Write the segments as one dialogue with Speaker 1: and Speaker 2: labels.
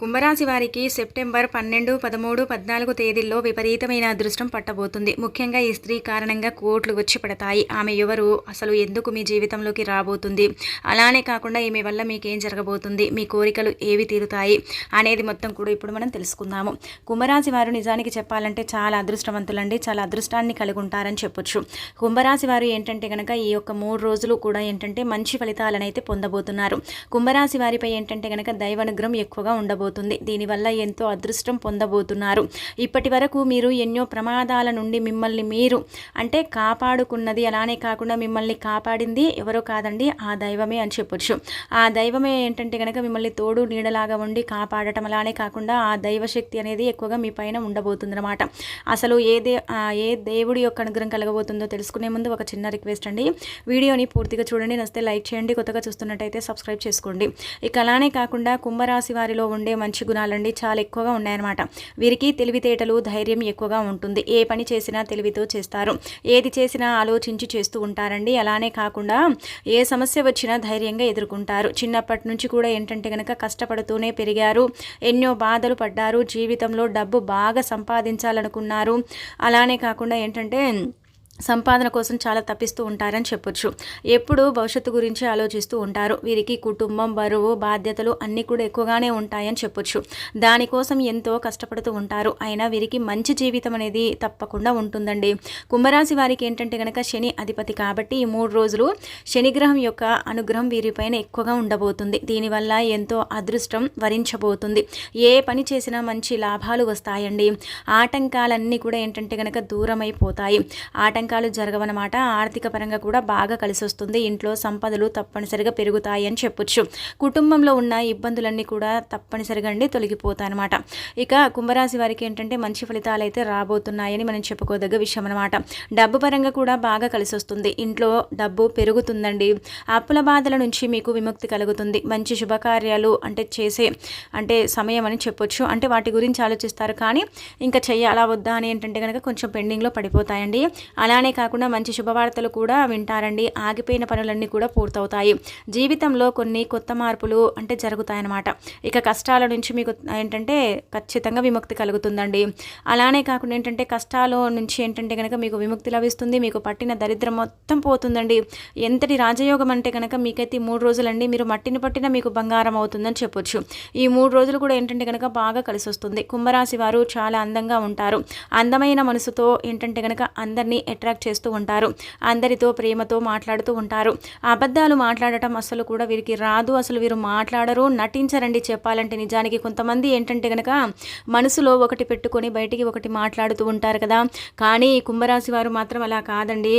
Speaker 1: కుంభరాశి వారికి సెప్టెంబర్ పన్నెండు పదమూడు పద్నాలుగు తేదీల్లో విపరీతమైన అదృష్టం పట్టబోతుంది. ముఖ్యంగా ఈ స్త్రీ కారణంగా కోట్లు వచ్చి పడతాయి. ఆమె ఎవరు? అసలు ఎందుకు మీ జీవితంలోకి రాబోతుంది? అలానే కాకుండా ఈమె వల్ల మీకేం జరగబోతుంది? మీ కోరికలు ఏవి తీరుతాయి? అనేది మొత్తం కూడా ఇప్పుడు మనం తెలుసుకుందాము. కుంభరాశి వారు నిజానికి చెప్పాలంటే చాలా అదృష్టవంతులండి. చాలా అదృష్టాన్ని కలిగి ఉంటారని చెప్పొచ్చు. కుంభరాశి వారు ఏంటంటే కనుక ఈ యొక్క మూడు రోజులు కూడా ఏంటంటే మంచి ఫలితాలను అయితే పొందబోతున్నారు. కుంభరాశి వారిపై ఏంటంటే కనుక దైవానుగ్రహం ఎక్కువగా ఉండబోతుంది. జరగబోతుంది దీనివల్ల ఎంతో అదృష్టం పొందబోతున్నారు. ఇప్పటి వరకు మీరు ఎన్నో ప్రమాదాల నుండి మిమ్మల్ని మీరు అంటే కాపాడుకున్నది అలానే కాకుండా మిమ్మల్ని కాపాడింది ఎవరో కాదండి ఆ దైవమే అని చెప్పొచ్చు. ఆ దైవమే ఏంటంటే కనుక మిమ్మల్ని తోడు నీడలాగా ఉండి కాపాడటం అలానే కాకుండా ఆ దైవశక్తి అనేది ఎక్కువగా మీ పైన ఉండబోతుందన్నమాట. అసలు ఏ దే ఏ దేవుడి యొక్క అనుగ్రహం కలగబోతుందో తెలుసుకునే ముందు ఒక చిన్న రిక్వెస్ట్ అండి. వీడియోని పూర్తిగా చూడండి. నస్తే లైక్ చేయండి. కొత్తగా చూస్తున్నట్టయితే సబ్స్క్రైబ్ చేసుకోండి. ఇక అలానే కాకుండా కుంభరాశి వారిలో ఉండే మంచి గుణాలండి. చాలా ఎక్కువగా ఉన్నాయన్నమాట. వీరికి తెలివితేటలు ధైర్యం ఎక్కువగా ఉంటుంది. ఏ పని చేసినా తెలివితో చేస్తారు. ఏది చేసినా ఆలోచించి చేస్తూ ఉంటారండి. అలానే కాకుండా ఏ సమస్య వచ్చినా ధైర్యంగా ఎదుర్కొంటారు. చిన్నప్పటి నుంచి కూడా ఏంటంటే కనుక కష్టపడుతూనే పెరిగారు. ఎన్నో బాధలు పడ్డారు. జీవితంలో డబ్బు బాగా సంపాదించాలనుకున్నారు. అలానే కాకుండా ఏంటంటే సంపాదన కోసం చాలా తప్పిస్తూ ఉంటారని చెప్పొచ్చు. ఎప్పుడు భవిష్యత్తు గురించి ఆలోచిస్తూ ఉంటారు. వీరికి కుటుంబం బరువు బాధ్యతలు అన్నీ కూడా ఎక్కువగానే ఉంటాయని చెప్పొచ్చు. దానికోసం ఎంతో కష్టపడుతూ ఉంటారు. అయినా వీరికి మంచి జీవితం అనేది తప్పకుండా ఉంటుందండి. కుంభరాశి వారికి ఏంటంటే కనుక శని అధిపతి కాబట్టి ఈ మూడు రోజులు శనిగ్రహం యొక్క అనుగ్రహం వీరిపైన ఎక్కువగా ఉండబోతుంది. దీనివల్ల ఎంతో అదృష్టం వరించబోతుంది. ఏ పని చేసినా మంచి లాభాలు వస్తాయండి. ఆటంకాలన్నీ కూడా ఏంటంటే కనుక దూరమైపోతాయి. అయిపోతాయి ఆటంక ఆటంకాలు జరగవన్నమాట. ఆర్థిక పరంగా కూడా బాగా కలిసి వస్తుంది ఇంట్లో సంపదలు తప్పనిసరిగా పెరుగుతాయి అని చెప్పొచ్చు. కుటుంబంలో ఉన్న ఇబ్బందులన్నీ కూడా తప్పనిసరిగా అండి తొలగిపోతాయి అనమాట ఇక కుంభరాశి వారికి ఏంటంటే మంచి ఫలితాలు అయితే రాబోతున్నాయని మనం చెప్పుకోదగ్గ విషయం అనమాట డబ్బు పరంగా కూడా బాగా కలిసి వస్తుంది ఇంట్లో డబ్బు పెరుగుతుందండి. అప్పుల బాధల నుంచి మీకు విముక్తి కలుగుతుంది. మంచి శుభకార్యాలు అంటే చేసే అంటే సమయం అని చెప్పొచ్చు. అంటే వాటి గురించి ఆలోచిస్తారు కానీ ఇంకా చెయ్యాలా వద్దా అని ఏంటంటే కనుక కొంచెం పెండింగ్లో పడిపోతాయండి. అలా అలానే కాకుండా మంచి శుభవార్తలు కూడా వింటారండి. ఆగిపోయిన పనులన్నీ కూడా పూర్తవుతాయి. జీవితంలో కొన్ని కొత్త మార్పులు అంటే జరుగుతాయన్నమాట. ఇక కష్టాల నుంచి మీకు ఏంటంటే ఖచ్చితంగా విముక్తి కలుగుతుందండి. అలానే కాకుండా ఏంటంటే కష్టాల నుంచి ఏంటంటే కనుక మీకు విముక్తి లభిస్తుంది మీకు పట్టిన దరిద్రం మొత్తం పోతుందండి. ఎంతటి రాజయోగం అంటే కనుక మీకైతే మూడు రోజులండి మీరు మట్టిని పట్టిన మీకు బంగారం అవుతుందని చెప్పొచ్చు. ఈ మూడు రోజులు కూడా ఏంటంటే కనుక బాగా కలిసి వస్తుంది కుంభరాశి వారు చాలా అందంగా ఉంటారు. అందమైన మనసుతో ఏంటంటే కనుక అందరినీ అట్రాక్ట్ చేస్తూ ఉంటారు. అందరితో ప్రేమతో మాట్లాడుతూ ఉంటారు. అబద్ధాలు మాట్లాడటం అసలు కూడా వీరికి రాదు. అసలు వీరు మాట్లాడరు నటించరండి చెప్పాలంటే నిజానికి. కొంతమంది ఏంటంటే కనుక మనసులో ఒకటి పెట్టుకొని బయటికి ఒకటి మాట్లాడుతూ ఉంటారు కదా. కానీ కుంభరాశి వారు మాత్రం అలా కాదండి.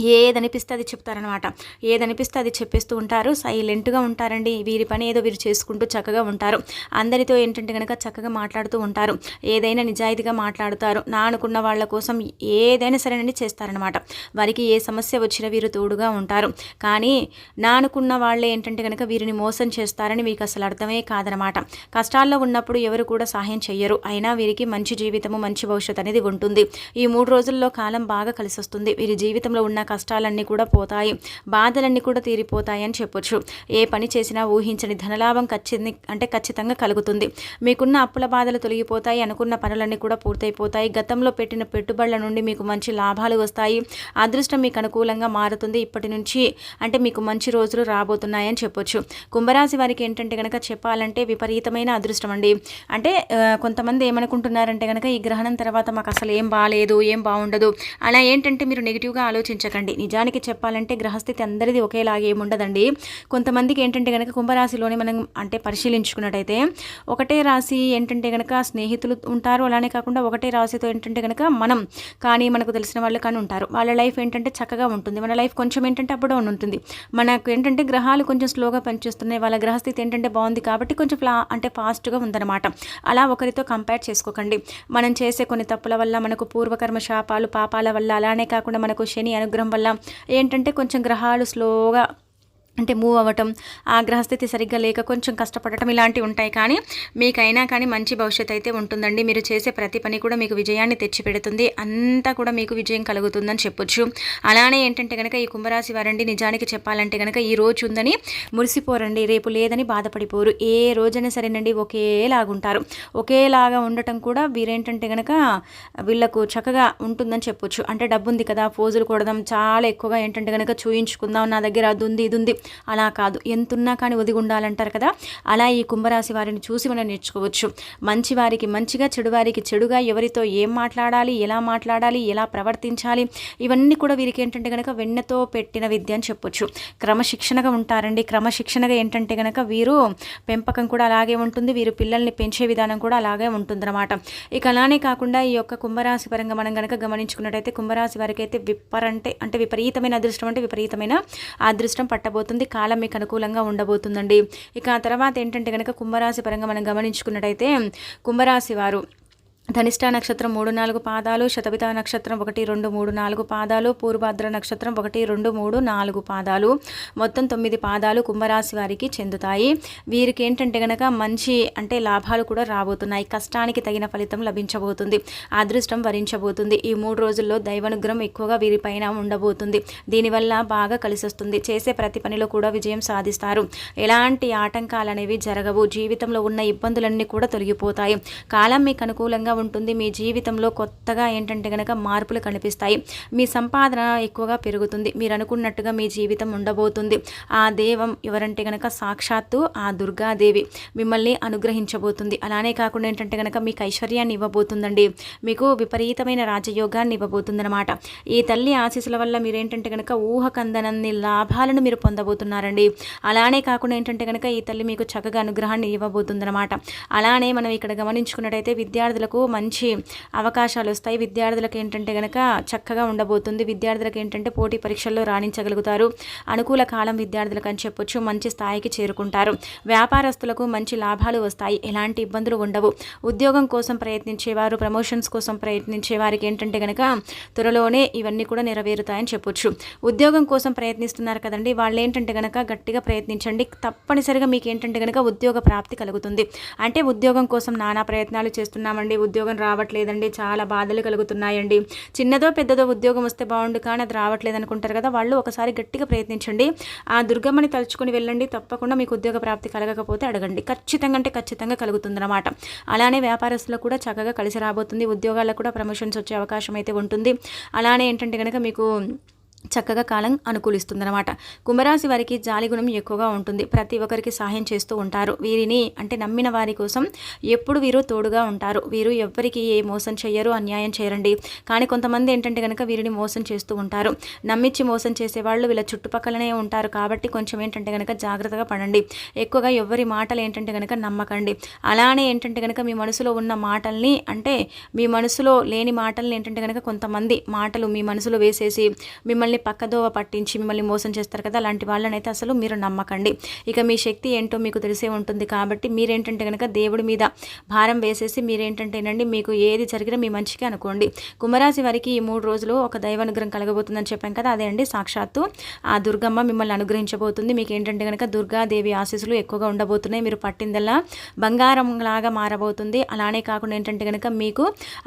Speaker 1: ఏదనిపిస్తే అది చెప్తారనమాట ఏదనిపిస్తే అది చెప్పేస్తూ ఉంటారు. సైలెంట్గా ఉంటారండి. వీరి పని ఏదో వీరు చేసుకుంటూ చక్కగా ఉంటారు. అందరితో ఏంటంటే కనుక చక్కగా మాట్లాడుతూ ఉంటారు. ఏదైనా నిజాయితీగా మాట్లాడుతారు. నా అనుకున్న వాళ్ళ కోసం ఏదైనా సరేనండి చేస్తారనమాట వారికి ఏ సమస్య వచ్చినా వీరు తోడుగా ఉంటారు. కానీ నా అనుకున్న వాళ్ళే ఏంటంటే కనుక వీరిని మోసం చేస్తారని మీకు అసలు అర్థమే కాదనమాట కష్టాల్లో ఉన్నప్పుడు ఎవరు కూడా సహాయం చెయ్యరు. అయినా వీరికి మంచి జీవితము మంచి భవిష్యత్ అనేది ఉంటుంది. ఈ మూడు రోజుల్లో కాలం బాగా కలిసి వస్తుంది వీరి జీవితంలో ఉన్న కష్టాలన్నీ కూడా పోతాయి బాధలన్నీ కూడా తీరిపోతాయి అని చెప్పొచ్చు. ఏ పని చేసినా ఊహించని ధనలాభం ఖచ్చితంగా అంటే ఖచ్చితంగా కలుగుతుంది. మీకున్న అప్పుల బాధలు తొలగిపోతాయి అనుకున్న పనులన్నీ కూడా పూర్తయిపోతాయి. గతంలో పెట్టిన పెట్టుబడుల నుండి మీకు మంచి లాభాలు వస్తాయి. అదృష్టం మీకు అనుకూలంగా మారుతుంది. ఇప్పటి నుంచి అంటే మీకు మంచి రోజులు రాబోతున్నాయని చెప్పొచ్చు. కుంభరాశి వారికి ఏంటంటే కనుక చెప్పాలంటే విపరీతమైన అదృష్టం అండి. అంటే కొంతమంది ఏమనుకుంటున్నారంటే కనుక ఈ గ్రహణం తర్వాత మాకు అసలు ఏం బాగాలేదు ఏం బాగుండదు. అలా ఏంటంటే మీరు నెగిటివ్గా ఆలోచించకండి. చేయకండి నిజానికి చెప్పాలంటే గ్రహస్థితి అందరిది ఒకేలాగే ఏముండదండి. కొంతమందికి ఏంటంటే కనుక కుంభరాశిలోనే మనం అంటే పరిశీలించుకున్నట్టయితే ఒకటే రాశి ఏంటంటే కనుక స్నేహితులు ఉంటారు. అలానే కాకుండా ఒకటే రాశితో ఏంటంటే కనుక మనం కానీ మనకు తెలిసిన వాళ్ళు కానీ ఉంటారు. వాళ్ళ లైఫ్ ఏంటంటే చక్కగా ఉంటుంది. మన లైఫ్ కొంచెం ఏంటంటే అప్పుడు ఉంటుంది. మనకు ఏంటంటే గ్రహాలు కొంచెం స్లోగా పనిచేస్తున్నాయి. వాళ్ళ గ్రహస్థితి ఏంటంటే బాగుంది కాబట్టి కొంచెం ఫ్లా అంటే ఫాస్ట్గా ఉందన్నమాట. అలా ఒకరితో కంపేర్ చేసుకోకండి. మనం చేసే కొన్ని తప్పుల వల్ల మనకు పూర్వకర్మ శాపాలు పాపాల వల్ల అలానే కాకుండా మనకు శని అనుగ్రహం వల్ల ఏంటంటే కొంచెం గ్రహాలు స్లోగా అంటే మూవ్ అవ్వటం ఆ గ్రహస్థితి సరిగ్గా లేక కొంచెం కష్టపడటం ఇలాంటివి ఉంటాయి. కానీ మీకైనా కానీ మంచి భవిష్యత్ అయితే ఉంటుందండి. మీరు చేసే ప్రతి పని కూడా మీకు విజయాన్ని తెచ్చిపెడుతుంది. అంతా కూడా మీకు విజయం కలుగుతుందని చెప్పొచ్చు. అలానే ఏంటంటే కనుక ఈ కుంభరాశి వారండి నిజానికి చెప్పాలంటే కనుక ఈ రోజు ఉందని మురిసిపోరండి. రేపు లేదని బాధపడిపోరు. ఏ రోజైనా సరేనండి ఒకేలాగుంటారు. ఒకేలాగా ఉండటం కూడా వీరేంటంటే కనుక వీళ్ళకు చక్కగా ఉంటుందని చెప్పొచ్చు. అంటే డబ్బు ఉంది కదా ఫోజులు కొడదాం చాలా ఎక్కువగా ఏంటంటే కనుక చూయించుకుందాం నా దగ్గర అది ఉంది ఇది ఉంది. అలా కాదు. ఎంతున్నా కానీ ఒదిగి ఉండాలంటారు కదా. అలా ఈ కుంభరాశి వారిని చూసి మనం నేర్చుకోవచ్చు. మంచి వారికి మంచిగా చెడువారికి చెడుగా ఎవరితో ఏం మాట్లాడాలి ఎలా మాట్లాడాలి ఎలా ప్రవర్తించాలి ఇవన్నీ కూడా వీరికి ఏంటంటే కనుక వెన్నతో పెట్టిన విద్య అని చెప్పొచ్చు. క్రమశిక్షణగా ఉంటారండి. క్రమశిక్షణగా ఏంటంటే కనుక వీరు పెంపకం కూడా అలాగే ఉంటుంది. వీరు పిల్లల్ని పెంచే విధానం కూడా అలాగే ఉంటుందన్నమాట. ఇక అలానే కాకుండా ఈ యొక్క కుంభరాశి పరంగా మనం కనుక గమనించుకున్నట్టయితే కుంభరాశి వారికి అయితే విపరంటే అంటే విపరీతమైన అదృష్టం అంటే విపరీతమైన అదృష్టం పట్టబోతుంది. కాలం మీకు అనుకూలంగా ఉండబోతుందండి. ఇక ఆ తర్వాత ఏంటంటే కనుక కుంభరాశి పరంగా మనం గమనించుకున్నట్టయితే కుంభరాశి వారు ధనిష్ట నక్షత్రం మూడు నాలుగు పాదాలు శతభిత నక్షత్రం ఒకటి రెండు మూడు నాలుగు పాదాలు పూర్వాద్ర నక్షత్రం ఒకటి రెండు మూడు నాలుగు పాదాలు. మొత్తం తొమ్మిది పాదాలు కుంభరాశి వారికి చెందుతాయి. వీరికి ఏంటంటే గనక మంచి అంటే లాభాలు కూడా రాబోతున్నాయి. కష్టానికి తగిన ఫలితం లభించబోతుంది. అదృష్టం వరించబోతుంది. ఈ మూడు రోజుల్లో దైవానుగ్రహం ఎక్కువగా వీరిపైన ఉండబోతుంది. దీనివల్ల బాగా కలిసొస్తుంది. చేసే ప్రతి పనిలో కూడా విజయం సాధిస్తారు. ఎలాంటి ఆటంకాలు అనేవి జరగవు. జీవితంలో ఉన్న ఇబ్బందులన్నీ కూడా తొలగిపోతాయి. కాలం మీకు అనుకూలంగా ఉంటుంది మీ జీవితంలో కొత్తగా ఏంటంటే కనుక మార్పులు కనిపిస్తాయి. మీ సంపాదన ఎక్కువగా పెరుగుతుంది. మీరు అనుకున్నట్టుగా మీ జీవితం ఉండబోతుంది. ఆ దేవం ఎవరంటే కనుక సాక్షాత్తు ఆ దుర్గాదేవి. మిమ్మల్ని అనుగ్రహించబోతుంది. అలానే కాకుండా ఏంటంటే కనుక మీకు ఐశ్వర్యాన్ని ఇవ్వబోతుందండి. మీకు విపరీతమైన రాజయోగాన్ని ఇవ్వబోతుందన్నమాట. ఈ తల్లి ఆశీస్సుల వల్ల మీరు ఏంటంటే కనుక ఊహకందనన్ని లాభాలను మీరు పొందబోతున్నారండి. అలానే కాకుండా ఏంటంటే కనుక ఈ తల్లి మీకు చక్కగా అనుగ్రహాన్ని ఇవ్వబోతుందన్నమాట. అలానే మనం ఇక్కడ గమనించుకున్నట్టయితే విద్యార్థులకు మంచి అవకాశాలు వస్తాయి. విద్యార్థులకు ఏంటంటే కనుక చక్కగా ఉండబోతుంది. విద్యార్థులకు ఏంటంటే పోటీ పరీక్షల్లో రాణించగలుగుతారు. అనుకూల కాలం విద్యార్థులకు అని చెప్పొచ్చు. మంచి స్థాయికి చేరుకుంటారు. వ్యాపారస్తులకు మంచి లాభాలు వస్తాయి. ఎలాంటి ఇబ్బందులు ఉండవు. ఉద్యోగం కోసం ప్రయత్నించేవారు ప్రమోషన్స్ కోసం ప్రయత్నించే వారికి ఏంటంటే కనుక త్వరలోనే ఇవన్నీ కూడా నెరవేరుతాయని చెప్పొచ్చు. ఉద్యోగం కోసం ప్రయత్నిస్తున్నారు కదండి. వాళ్ళు ఏంటంటే కనుక గట్టిగా ప్రయత్నించండి. తప్పనిసరిగా మీకు ఏంటంటే కనుక ఉద్యోగ ప్రాప్తి కలుగుతుంది. అంటే ఉద్యోగం కోసం నానా ప్రయత్నాలు చేస్తున్నామండి. ఉద్యోగం రావట్లేదండి చాలా బాధలు కలుగుతున్నాయండి. చిన్నదో పెద్దదో ఉద్యోగం వస్తే బాగుండు కానీ అది రావట్లేదు అనుకుంటారు కదా వాళ్ళు ఒకసారి గట్టిగా ప్రయత్నించండి. ఆ దుర్గమ్మని తలుచుకొని వెళ్ళండి తప్పకుండా మీకు ఉద్యోగ ప్రాప్తి కలగకపోతే అడగండి. ఖచ్చితంగా అంటే ఖచ్చితంగా కలుగుతుందన్నమాట. అలానే వ్యాపారస్తులకు కూడా చక్కగా కలిసి రాబోతుంది ఉద్యోగాలకు కూడా ప్రమోషన్స్ వచ్చే అవకాశం అయితే ఉంటుంది. అలానే ఏంటంటే కనుక మీకు చక్కగా కాలం అనుకూలిస్తుందన్నమాట. కుంభరాశి వారికి జాలిగుణం ఎక్కువగా ఉంటుంది. ప్రతి ఒక్కరికి సహాయం చేస్తూ ఉంటారు. వీరిని అంటే నమ్మిన వారి కోసం ఎప్పుడు వీరు తోడుగా ఉంటారు. వీరు ఎవ్వరికి ఏ మోసం చేయరు అన్యాయం చేయరండి. కానీ కొంతమంది ఏంటంటే కనుక వీరిని మోసం చేస్తూ ఉంటారు. నమ్మించి మోసం చేసేవాళ్ళు వీళ్ళ చుట్టుపక్కలనే ఉంటారు. కాబట్టి కొంచెం ఏంటంటే కనుక జాగ్రత్తగా పడండి. ఎక్కువగా ఎవరి మాటలు ఏంటంటే కనుక నమ్మకండి. అలానే ఏంటంటే కనుక మీ మనసులో ఉన్న మాటల్ని అంటే మీ మనసులో లేని మాటల్ని ఏంటంటే కనుక కొంతమంది మాటలు మీ మనసులో వేసేసి మిమ్మల్ని పక్కదోవ పట్టించి మిమ్మల్ని మోసం చేస్తారు కదా అలాంటి వాళ్ళనైతే అసలు మీరు నమ్మకండి. ఇక మీ శక్తి ఏంటో మీకు తెలిసే ఉంటుంది కాబట్టి మీరేంటంటే కనుక దేవుడి మీద భారం వేసేసి మీరేంటంటేనండి మీకు ఏది జరిగినా మీ మంచిగా అనుకోండి. కుంభరాశి వారికి ఈ మూడు రోజులు ఒక దైవానుగ్రహం కలగబోతుందని చెప్పాం కదా అదే అండి సాక్షాత్తు ఆ దుర్గమ్మ మిమ్మల్ని అనుగ్రహించబోతుంది. మీకు ఏంటంటే కనుక దుర్గాదేవి ఆశీస్సులు ఎక్కువగా ఉండబోతున్నాయి మీరు పట్టిందల్లా బంగారం లాగా మారబోతుంది. అలానే కాకుండా ఏంటంటే కనుక మీకు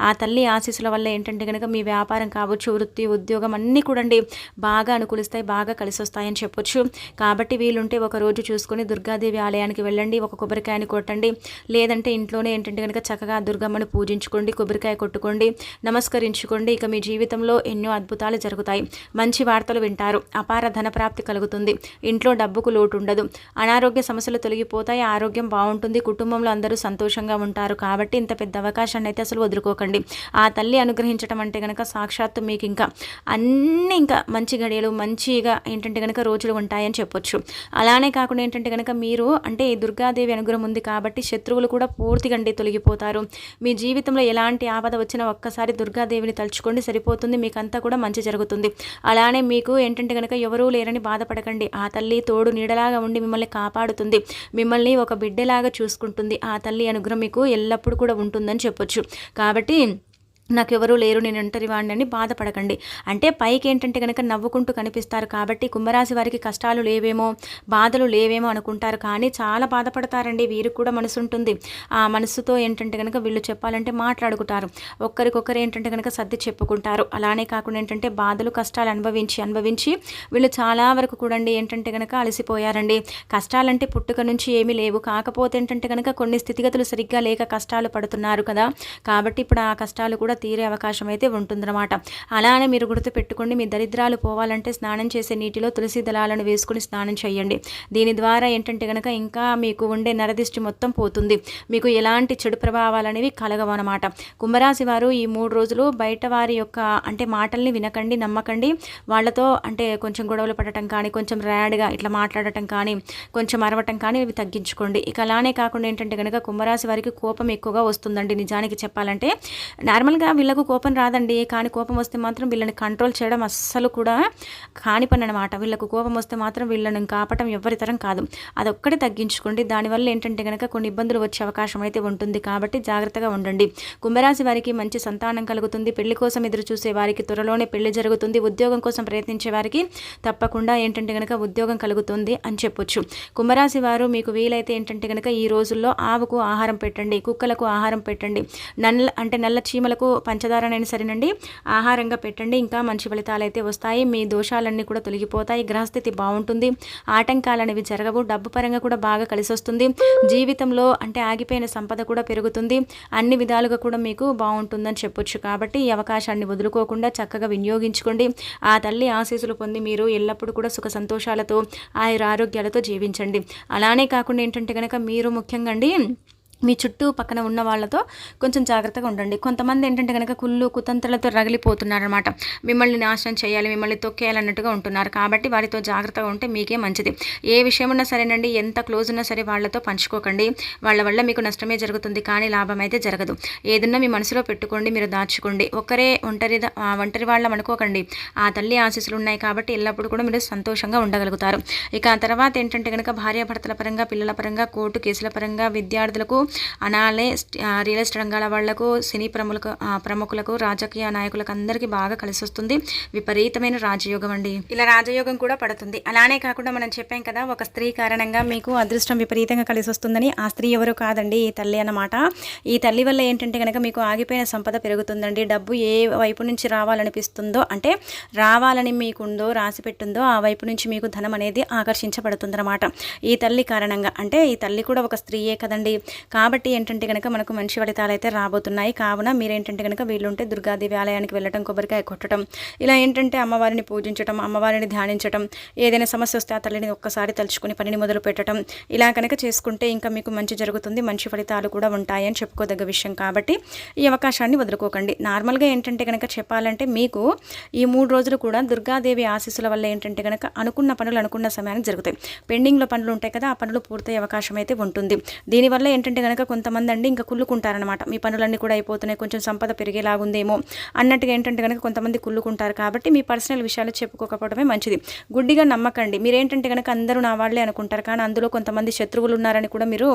Speaker 1: ఆ తల్లి ఆశీస్సుల వల్ల ఏంటంటే కనుక మీ వ్యాపారం కావచ్చు వృత్తి ఉద్యోగం అన్నీ కూడా అండి బాగా అనుకూలిస్తాయి బాగా కలిసి వస్తాయని చెప్పొచ్చు. కాబట్టి వీలుంటే ఒక రోజు చూసుకొని దుర్గాదేవి ఆలయానికి వెళ్ళండి ఒక కొబ్బరికాయని కొట్టండి. లేదంటే ఇంట్లోనే ఏంటంటే కనుక చక్కగా దుర్గమ్మను పూజించుకోండి కొబ్బరికాయ కొట్టుకోండి నమస్కరించుకోండి. ఇక మీ జీవితంలో ఎన్నో అద్భుతాలు జరుగుతాయి. మంచి వార్తలు వింటారు. అపార ధనప్రాప్తి కలుగుతుంది. ఇంట్లో డబ్బుకు లోటు ఉండదు. అనారోగ్య సమస్యలు తొలగిపోతాయి ఆరోగ్యం బాగుంటుంది కుటుంబంలో అందరూ సంతోషంగా ఉంటారు. కాబట్టి ఇంత పెద్ద అవకాశాన్ని అయితే అసలు వదులుకోకండి. ఆ తల్లి అనుగ్రహించడం అంటే కనుక సాక్షాత్తు మీకు ఇంకా అన్నీ ఇంకా మంచి గడియలు మంచిగా ఏంటంటే కనుక రోజులు ఉంటాయని చెప్పొచ్చు. అలానే కాకుండా ఏంటంటే కనుక మీరు అంటే దుర్గాదేవి అనుగ్రహం ఉంది కాబట్టి శత్రువులు కూడా పూర్తిగా అండి తొలగిపోతారు. మీ జీవితంలో ఎలాంటి ఆపద వచ్చినా ఒక్కసారి దుర్గాదేవిని తలుచుకోండి సరిపోతుంది. మీకు అంతా కూడా మంచి జరుగుతుంది. అలానే మీకు ఏంటంటే కనుక ఎవరూ లేరని బాధపడకండి. ఆ తల్లి తోడు నీడలాగా ఉండి మిమ్మల్ని కాపాడుతుంది. మిమ్మల్ని ఒక బిడ్డలాగా చూసుకుంటుంది. ఆ తల్లి అనుగ్రహం మీకు ఎల్లప్పుడూ కూడా ఉంటుందని చెప్పొచ్చు. కాబట్టి నాకు లేరు నేను ఒంటరి వాడిని అని బాధపడకండి. అంటే పైకి ఏంటంటే కనుక నవ్వుకుంటూ కనిపిస్తారు కాబట్టి కుంభరాశి వారికి కష్టాలు లేవేమో బాధలు లేవేమో అనుకుంటారు కానీ చాలా బాధపడతారండి. వీరికి కూడా మనసు ఉంటుంది. ఆ మనసుతో ఏంటంటే కనుక వీళ్ళు చెప్పాలంటే మాట్లాడుకుంటారు. ఒక్కరికొకరు ఏంటంటే కనుక సర్ది చెప్పుకుంటారు. అలానే కాకుండా ఏంటంటే బాధలు కష్టాలు అనుభవించి అనుభవించి వీళ్ళు చాలా వరకు కూడండి ఏంటంటే కనుక అలసిపోయారండి. కష్టాలంటే పుట్టుక నుంచి ఏమీ లేవు. కాకపోతే ఏంటంటే కనుక కొన్ని స్థితిగతులు సరిగ్గా లేక కష్టాలు పడుతున్నారు కదా. కాబట్టి ఇప్పుడు ఆ కష్టాలు కూడా తీరే అవకాశం అయితే ఉంటుందన్నమాట. అలానే మీరు గుర్తుపెట్టుకోండి మీ దరిద్రాలు పోవాలంటే స్నానం చేసే నీటిలో తులసి దళాలను వేసుకుని స్నానం చేయండి. దీని ద్వారా ఏంటంటే కనుక ఇంకా మీకు ఉండే నరదిష్టి మొత్తం పోతుంది. మీకు ఎలాంటి చెడు ప్రభావాలు అనేవి కలగవు అనమాట కుంభరాశి వారు ఈ మూడు రోజులు బయట వారి యొక్క అంటే మాటల్ని వినకండి నమ్మకండి. వాళ్ళతో అంటే కొంచెం గొడవలు పడటం కానీ కొంచెం ర్యాడ్గా ఇట్లా మాట్లాడటం కానీ కొంచెం అరవటం కానీ ఇవి తగ్గించుకోండి. ఇక అలానే కాకుండా ఏంటంటే కనుక కుంభరాశి వారికి కోపం ఎక్కువగా వస్తుందండి. నిజానికి చెప్పాలంటే నార్మల్గా వీళ్ళకు కోపం రాదండి. కానీ కోపం వస్తే మాత్రం వీళ్ళని కంట్రోల్ చేయడం అస్సలు కూడా కాని పని అనమాట వీళ్ళకు కోపం వస్తే మాత్రం వీళ్ళని కాపటం ఎవరితరం కాదు. అదొక్కటి తగ్గించుకోండి. దానివల్ల ఏంటంటే కనుక కొన్ని ఇబ్బందులు వచ్చే అవకాశం అయితే ఉంటుంది. కాబట్టి జాగ్రత్తగా ఉండండి. కుంభరాశి వారికి మంచి సంతానం కలుగుతుంది. పెళ్ళి కోసం ఎదురు చూసే వారికి త్వరలోనే పెళ్ళి జరుగుతుంది. ఉద్యోగం కోసం ప్రయత్నించే వారికి తప్పకుండా ఏంటంటే కనుక ఉద్యోగం కలుగుతుంది అని చెప్పొచ్చు. కుంభరాశి వారు మీకు వీలైతే ఏంటంటే కనుక ఈ రోజుల్లో ఆవుకు ఆహారం పెట్టండి. కుక్కలకు ఆహారం పెట్టండి. నల్ల అంటే నల్ల చీమలకు పంచదారనైనా సరేనండి ఆహారంగా పెట్టండి ఇంకా మంచి ఫలితాలు అయితే వస్తాయి మీ దోషాలన్నీ కూడా తొలగిపోతాయి గ్రహస్థితి బాగుంటుంది ఆటంకాలు అనేవి జరగవు డబ్బు పరంగా కూడా బాగా కలిసి వస్తుంది జీవితంలో అంటే ఆగిపోయిన సంపద కూడా పెరుగుతుంది అన్ని విధాలుగా కూడా మీకు బాగుంటుందని చెప్పొచ్చు కాబట్టి ఈ అవకాశాన్ని వదులుకోకుండా చక్కగా వినియోగించుకోండి ఆ తల్లి ఆశీస్సులు పొంది మీరు ఎల్లప్పుడూ కూడా సుఖ సంతోషాలతో ఆయుర ఆరోగ్యాలతో జీవించండి. అలానే కాకుండా ఏంటంటే కనుక మీరు ముఖ్యంగా అండి మీ చుట్టూ పక్కన ఉన్న వాళ్ళతో కొంచెం జాగ్రత్తగా ఉండండి. కొంతమంది ఏంటంటే కనుక కుళ్ళు కుతంత్రలతో రగిలిపోతున్నారనమాట మిమ్మల్ని నాశనం చేయాలి మిమ్మల్ని తొక్కేయాలన్నట్టుగా ఉంటున్నారు. కాబట్టి వారితో జాగ్రత్తగా ఉంటే మీకే మంచిది. ఏ విషయం ఉన్నా సరేనండి ఎంత క్లోజ్ ఉన్నా సరే వాళ్ళతో పంచుకోకండి. వాళ్ళ వల్ల మీకు నష్టమే జరుగుతుంది కానీ లాభం అయితే జరగదు. ఏదన్నా మీ మనసులో పెట్టుకోండి మీరు దాచుకోండి. ఒకరే ఒంటరి ఒంటరి వాళ్ళం అనుకోకండి. ఆ తల్లి ఆశీస్సులు ఉన్నాయి కాబట్టి ఎల్లప్పుడూ కూడా మీరు సంతోషంగా ఉండగలుగుతారు. ఇక ఆ తర్వాత ఏంటంటే కనుక భార్యాభర్తల పరంగా పిల్లల పరంగా కోర్టు కేసుల పరంగా విద్యార్థులకు అలానే రియల్ ఎస్టేట్ రంగాల వాళ్ళకు సినీ ప్రముఖులకు ప్రముఖులకు రాజకీయ నాయకులకు అందరికీ బాగా కలిసి వస్తుంది విపరీతమైన రాజయోగం అండి. ఇలా రాజయోగం కూడా పడుతుంది. అలానే కాకుండా మనం చెప్పాం కదా ఒక స్త్రీ కారణంగా మీకు అదృష్టం విపరీతంగా కలిసి వస్తుందని ఆ స్త్రీ ఎవరు కాదండి ఈ తల్లి అన్నమాట. ఈ తల్లి వల్ల ఏంటంటే కనుక మీకు ఆగిపోయిన సంపద పెరుగుతుందండి. డబ్బు ఏ వైపు నుంచి రావాలనిపిస్తుందో అంటే రావాలని మీకుందో రాసి పెట్టుందో ఆ వైపు నుంచి మీకు ధనం అనేది ఆకర్షించబడుతుందన్నమాట. ఈ తల్లి కారణంగా అంటే ఈ తల్లి కూడా ఒక స్త్రీయే కదండి. కాబట్టి ఏంటంటే కనుక మనకు మంచి ఫలితాలు అయితే రాబోతున్నాయి. కావున మీరేంటంటే కనుక వీళ్ళుంటే దుర్గాదేవి ఆలయానికి వెళ్ళటం కొబ్బరికాయ కొట్టడం ఇలా ఏంటంటే అమ్మవారిని పూజించడం అమ్మవారిని ధ్యానించడం ఏదైనా సమస్య వస్తే ఆ తల్లిని ఒక్కసారి తలుచుకుని పనిని మొదలు పెట్టడం ఇలా కనుక చేసుకుంటే ఇంకా మీకు మంచి జరుగుతుంది మంచి ఫలితాలు కూడా ఉంటాయని చెప్పుకోదగ్గ విషయం. కాబట్టి ఈ అవకాశాన్ని వదులుకోకండి. నార్మల్గా ఏంటంటే కనుక చెప్పాలంటే మీకు ఈ మూడు రోజులు కూడా దుర్గాదేవి ఆశీస్సుల వల్ల ఏంటంటే కనుక అనుకున్న పనులు అనుకున్న సమయానికి జరుగుతాయి. పెండింగ్లో పనులు ఉంటాయి కదా ఆ పనులు పూర్తయ్యే అవకాశం అయితే ఉంటుంది. దీనివల్ల ఏంటంటే కనుక కొంతమంది అండి ఇంకా కుళ్ళుకుంటారనమాట మీ పనులన్నీ కూడా అయిపోతున్నాయి కొంచెం సంపద పెరిగేలాగుందేమో అన్నట్టుగా ఏంటంటే కనుక కొంతమంది కుళ్ళుకుంటారు కాబట్టి మీ పర్సనల్ విషయాలు చెప్పుకోకపోవడమే మంచిది. గుడ్డిగా నమ్మకండి. మీరేంటంటే కనుక అందరూ నా వాళ్ళే అనుకుంటారు. కానీ అందులో కొంతమంది శత్రువులు ఉన్నారని కూడా మీరు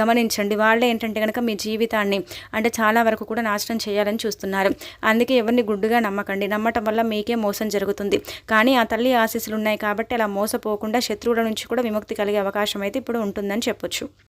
Speaker 1: గమనించండి. వాళ్ళే ఏంటంటే కనుక మీ జీవితాన్ని అంటే చాలా వరకు కూడా నాశనం చేయాలని చూస్తున్నారు. అందుకే ఎవరిని గుడ్డుగా నమ్మకండి. నమ్మటం వల్ల మీకే మోసం జరుగుతుంది. కానీ ఆ తల్లి ఆశీస్సులు ఉన్నాయి కాబట్టి అలా మోసపోకుండా శత్రువుల నుంచి కూడా విముక్తి కలిగే అవకాశం అయితే ఇప్పుడు ఉంటుందని చెప్పొచ్చు.